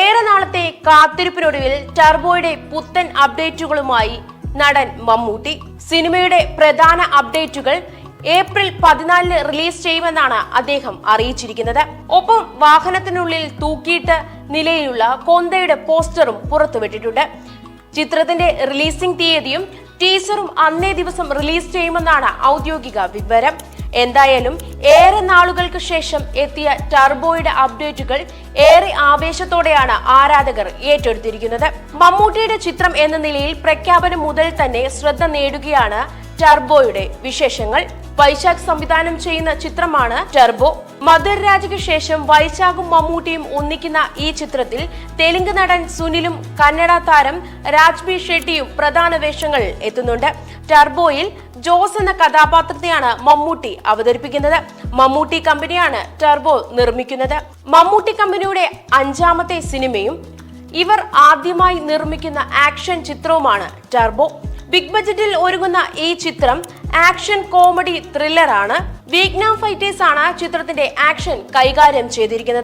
ഏറെ നാളത്തെ കാത്തിരിപ്പിനൊടുവിൽ ടർബോയുടെ പുത്തൻ അപ്ഡേറ്റുകളുമായി നടൻ മമ്മൂട്ടി. സിനിമയുടെ പ്രധാന അപ്ഡേറ്റുകൾ ഏപ്രിൽ പതിനാലിന് റിലീസ് ചെയ്യുമെന്നാണ് അദ്ദേഹം അറിയിച്ചിരിക്കുന്നത്. ഒപ്പം വാഹനത്തിനുള്ളിൽ തൂക്കിയിട്ട് നിലയിലുള്ള കൊന്തയുടെ പോസ്റ്ററും പുറത്തുവിട്ടിട്ടുണ്ട്. ചിത്രത്തിന്റെ റിലീസിംഗ് തീയതിയും ടീസറും അന്നേ ദിവസം റിലീസ് ചെയ്യുമെന്നാണ് ഔദ്യോഗിക വിവരം. എന്തായാലും ഏറെ നാളുകൾക്ക് ശേഷം എത്തിയ ടർബോയുടെ അപ്ഡേറ്റുകൾ ഏറെ ആവേശത്തോടെയാണ് ആരാധകർ ഏറ്റെടുത്തിരിക്കുന്നത്. മമ്മൂട്ടിയുടെ ചിത്രം എന്ന നിലയിൽ പ്രഖ്യാപനം മുതൽ തന്നെ ശ്രദ്ധ നേടുകയാണ് ടർബോയുടെ വിശേഷങ്ങൾ. വൈശാഖ് സംവിധാനം ചെയ്യുന്ന ചിത്രമാണ് ടെർബോ. മദർ രാജയ്ക്ക് ശേഷം വൈശാഖും മമ്മൂട്ടിയും ഒന്നിക്കുന്ന ഈ ചിത്രത്തിൽ തെലുങ്ക് നടൻ സുനിലും കന്നഡ താരം രാജ്ബി ഷെട്ടിയും പ്രധാന വേഷങ്ങളിൽ എത്തുന്നുണ്ട്. ടർബോയിൽ ജോസ് എന്ന കഥാപാത്രത്തെയാണ് മമ്മൂട്ടി അവതരിപ്പിക്കുന്നത്. മമ്മൂട്ടി കമ്പനിയാണ് ടർബോ നിർമ്മിക്കുന്നത്. മമ്മൂട്ടി കമ്പനിയുടെ അഞ്ചാമത്തെ സിനിമയും ഇവർ ആദ്യമായി നിർമ്മിക്കുന്ന ആക്ഷൻ ചിത്രവുമാണ് ടർബോ. ബിഗ് ബജറ്റിൽ ഒരുങ്ങുന്ന ഈ ചിത്രം ആക്ഷൻ കോമഡി ത്രില്ലറാണ്. വിയറ്റ്നാം ഫൈറ്റേഴ്സ് ആണ് ചിത്രത്തിന്റെ ആക്ഷൻ കൈകാര്യം ചെയ്തിരിക്കുന്നത്.